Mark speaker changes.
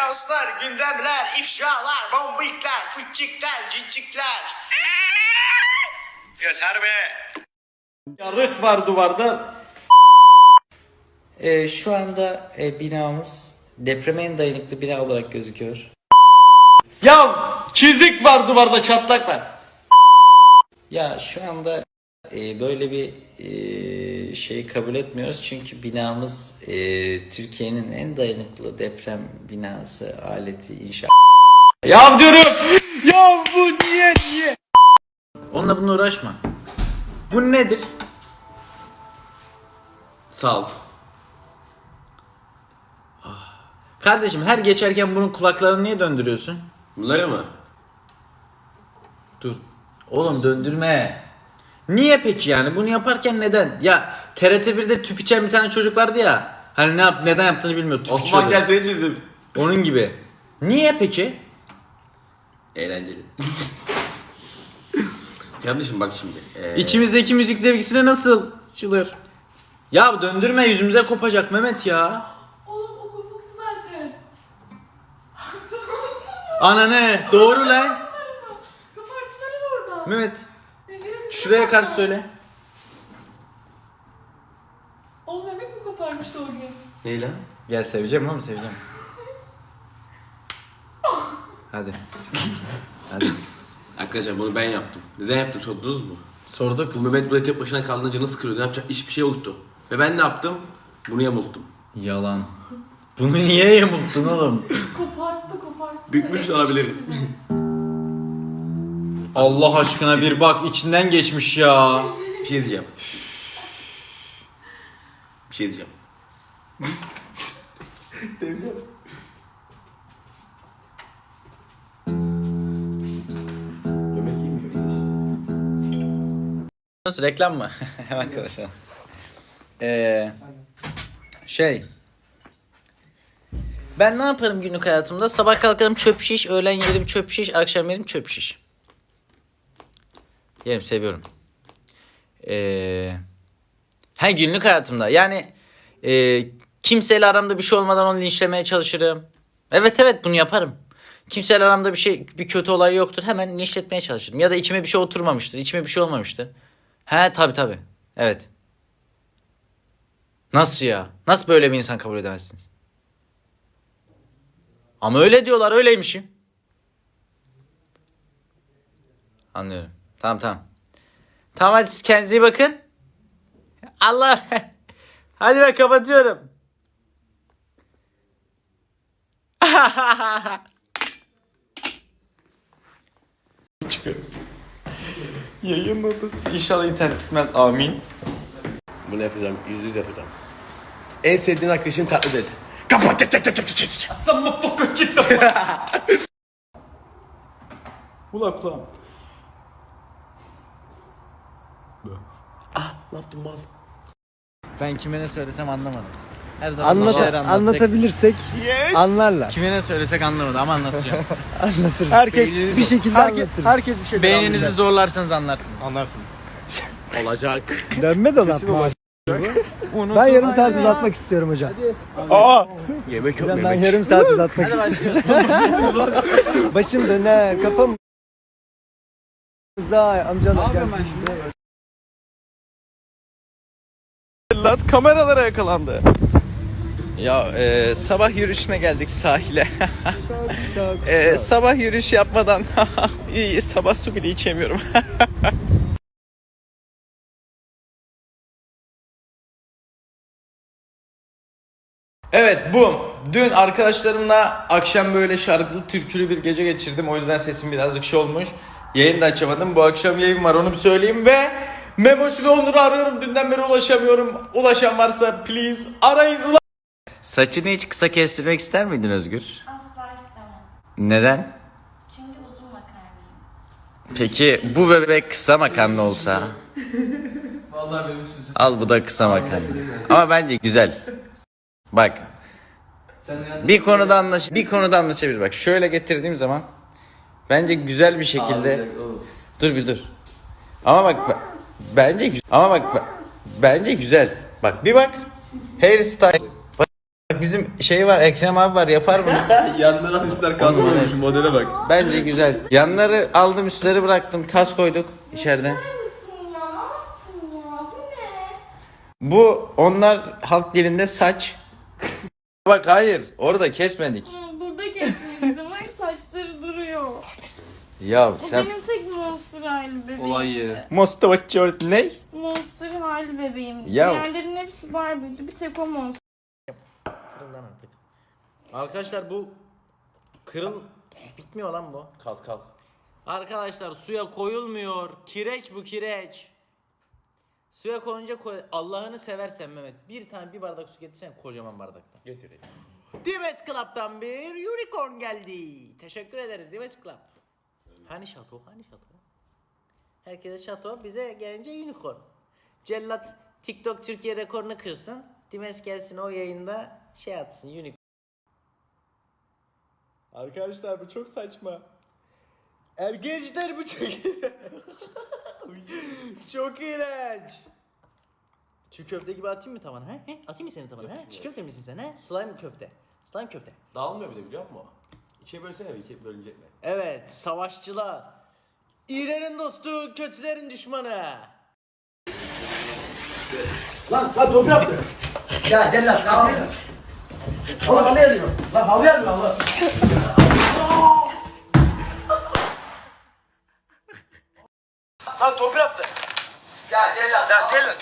Speaker 1: Kaoslar, gündemler, ifşalar, bombikler, fıçıklar, cicikler. Yeter be.
Speaker 2: Yarık var duvarda.
Speaker 3: Ee, şu anda e, binamız depreme en dayanıklı bina olarak gözüküyor.
Speaker 2: Ya çizik var duvarda çatlak var.
Speaker 3: Ya şu anda e, böyle bir e, şey kabul etmiyoruz çünkü binamız e, Türkiye'nin en dayanıklı deprem binası aleti inşa.
Speaker 2: Ya diyorum. Ya bu niye niye?
Speaker 3: Onunla bununla uğraşma. Bu nedir?
Speaker 2: Sağ ol.
Speaker 3: Kardeşim her geçerken bunun kulaklarını niye döndürüyorsun?
Speaker 2: Bunları mı?
Speaker 3: Dur. Oğlum döndürme. Niye peki yani? Bunu yaparken neden? Ya TRT 1'de tüp içen bir tane çocuk vardı ya. Hani ne yap neden yaptığını bilmiyor. Tüp
Speaker 2: Osman
Speaker 3: içiyordu.
Speaker 2: gel seni çizdim.
Speaker 3: Onun gibi. Niye peki?
Speaker 2: Eğlenceli. Kardeşim bak şimdi. Ee,
Speaker 3: İçimizdeki müzik zevkisine nasıl açılır? Ya döndürme yüzümüze kopacak Mehmet ya.
Speaker 4: Oğlum o kopuktu zaten.
Speaker 3: Ananı doğru lan.
Speaker 4: Koparttılar onu oradan.
Speaker 3: Mehmet
Speaker 4: Üzerimize
Speaker 3: şuraya karşı söyle.
Speaker 4: Oğlum Mehmet mi koparmıştı o gün?
Speaker 2: Ne lan?
Speaker 3: Gel seveceğim oğlum seveceğim. Hadi. Hadi.
Speaker 2: Arkadaşlar bunu ben yaptım. Neden yaptım sordunuz mu?
Speaker 3: Sorduk.
Speaker 2: Bu Mehmet böyle tek başına kaldığında canı sıkılıyordu. Ne yapacak hiçbir şey yoktu. Ve ben ne yaptım? Bunu yamulttum.
Speaker 3: Yalan. Bunu niye yamulttun oğlum?
Speaker 4: Koparttı koparttı.
Speaker 2: Bükmüş de olabilirim.
Speaker 3: Allah aşkına bir bak içinden geçmiş ya.
Speaker 2: Bir şey diyeceğim. Bir şey diyeceğim. Yemek yemiyor.
Speaker 3: Nasıl reklam mı? Hemen konuşalım. Ee, şey. Ben ne yaparım günlük hayatımda? Sabah kalkarım çöp şiş, öğlen yerim çöp şiş, akşam yerim çöp şiş. Yerim seviyorum. Ee, ha günlük hayatımda. Yani e, kimseyle aramda bir şey olmadan onu linçlemeye çalışırım. Evet evet bunu yaparım. Kimseyle aramda bir şey bir kötü olay yoktur. Hemen linçletmeye çalışırım. Ya da içime bir şey oturmamıştır. içime bir şey olmamıştır. He tabi tabi. Evet. Nasıl ya? Nasıl böyle bir insan kabul edemezsiniz? Ama öyle diyorlar öyleymişim. Anlıyorum. Tamam tamam. Tamam hadi siz kendinize iyi bakın. Allah. hadi ben kapatıyorum. Çıkarız. Yayın odası. İnşallah internet gitmez. Amin.
Speaker 2: Bunu yapacağım. Yüz yüz yapacağım. En sevdiğin arkadaşın taklit et. Kapat. Çek çek çek çek çek çek.
Speaker 3: Sen mutfakta çıktın. Kulak kulağım.
Speaker 2: Ah ne yaptın mal?
Speaker 3: Ben kime ne söylesem anlamadım. Her zaman
Speaker 5: Anlat
Speaker 3: bir şeyler anlattık.
Speaker 5: anlatabilirsek anlarlar.
Speaker 3: Kime ne söylesek anlamadı ama anlatacağım.
Speaker 5: Anlatırız.
Speaker 3: Herkes-
Speaker 5: bir şekilde
Speaker 6: Herkes,
Speaker 5: anlatırız.
Speaker 6: herkes bir şey
Speaker 3: Beyninizi zorlarsanız anlarsınız.
Speaker 6: anlarsınız.
Speaker 2: Olacak.
Speaker 5: Dönme dolap mı? Ben yarım saat uzatmak istiyorum hocam.
Speaker 2: Yemek yok
Speaker 5: Hocam ben
Speaker 2: yemek.
Speaker 5: yarım saat uzatmak istiyorum. Başım döner, kafam Zay amcalar gel.
Speaker 6: Lat kameralara yakalandı. Ya e, sabah yürüyüşüne geldik sahile. E, sabah yürüyüş yapmadan iyi sabah su bile içemiyorum.
Speaker 3: Evet bu. Dün arkadaşlarımla akşam böyle şarkılı türkülü bir gece geçirdim. O yüzden sesim birazcık şey olmuş. Yayın da açamadım. Bu akşam yayın var onu bir söyleyeyim ve Memoş ve Onur'u arıyorum. Dünden beri ulaşamıyorum. Ulaşan varsa please arayın. Saçını hiç kısa kestirmek ister miydin Özgür?
Speaker 4: Asla istemem.
Speaker 3: Neden?
Speaker 4: Çünkü uzun makarnayım.
Speaker 3: Peki bu bebek kısa makarna olsa?
Speaker 2: Vallahi benim hiçbir
Speaker 3: Al bu da kısa makarna. Ama bence güzel. Bak bir konuda anlaş bir konuda anlaşabiliriz. Bak şöyle getirdiğim zaman bence güzel bir şekilde dur bir dur. Ama bak ba- bence güzel. Ama bak ba- bence güzel. Bak bir bak. Hairstyle. Bak, Bizim şey var Ekrem abi var yapar mı?
Speaker 2: Yandan al ister kalsın. Şu modele bak.
Speaker 3: Bence güzel. Yanları aldım üstleri bıraktım tas koyduk içeride.
Speaker 4: Neredesin ya? Ne yaptın ya? Bu ne?
Speaker 3: Bu onlar halk dilinde saç. Bak hayır orada kesmedik.
Speaker 4: Hı, Burada kesmiştim. Bak saçları duruyor.
Speaker 3: Ya
Speaker 4: Bu
Speaker 3: sen
Speaker 4: benim tek monster hali bebeğim.
Speaker 2: Olay yeri.
Speaker 3: Mustafa Çort ne?
Speaker 4: Monster hali bebeğim.
Speaker 3: Ya-
Speaker 4: Diğerlerinin hepsi Barbie'di. Bir tek o monster.
Speaker 3: Artık. Arkadaşlar bu kırıl bitmiyor lan bu.
Speaker 2: Kas kas.
Speaker 3: Arkadaşlar suya koyulmuyor. Kireç bu kireç. Suya koyunca koy. Allah'ını seversen Mehmet. Bir tane bir bardak su getirsen kocaman bardaktan.
Speaker 2: Getireyim.
Speaker 3: Dimes Club'dan bir unicorn geldi. Teşekkür ederiz Dimes Club. Hani şato? Hani şato? Herkese şato, bize gelince unicorn. Cellat TikTok Türkiye rekorunu kırsın. Dimes gelsin o yayında şey atsın unicorn. Arkadaşlar bu çok saçma. Ergençler bu çok iğrenç. çok iğrenç. Çiğ köfte gibi atayım mı tavana? He? He? Atayım mı seni tavana? He? Çiğ köfte misin sen? He? Slime köfte. Slime köfte.
Speaker 2: Dağılmıyor bir de biliyor musun? İkiye bölsene bir ikiye bölünecek mi?
Speaker 3: Evet, savaşçılar. İyilerin dostu, kötülerin düşmanı.
Speaker 5: Lan lan top yaptı. Ya Cellat ne yapıyorsun? Oğlum halı yanıyor. Lan halı yanıyor halı.
Speaker 1: Lan top yaptı. Ya Cellat. Ya yanıyor.